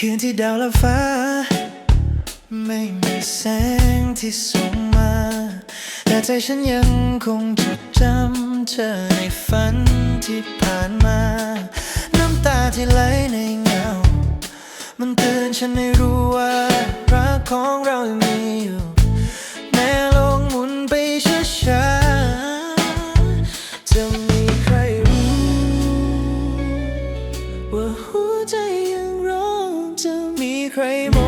คืนที่ดาวและฟ้า ไม่มีแสงที่ส่งมา แต่ใจฉันยังคงจดจำเธอในฝันที่ผ่านมา น้ำตาที่ไหลในเงา มันเตือนฉันให้รู้ว่ารักของเรายัง มี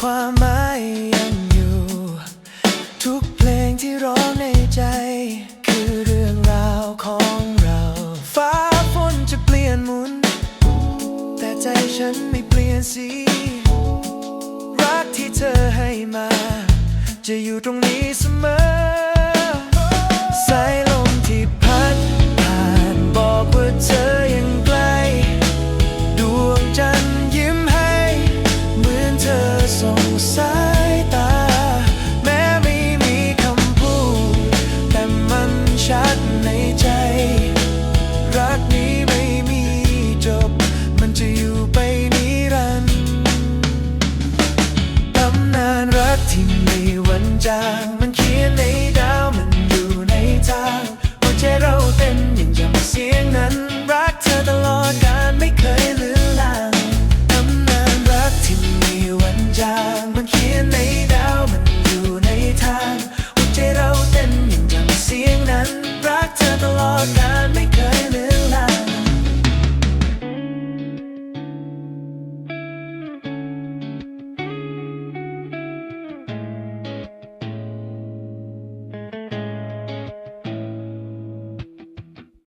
ความหมายยังอยู่ ทุกเพลงที่ร้องในใจ คือเรื่องราวของเรา ฟ้าฝนจะเปลี่ยนหมุน แต่ใจฉันไม่เปลี่ยนสี รักที่เธอให้มา จะอยู่ตรงนี้เสมอ ที่มีวันจางมันเขียนในดาวมันอยู่ในทางหัวใจเราเต้นยังจำเสียงนั้น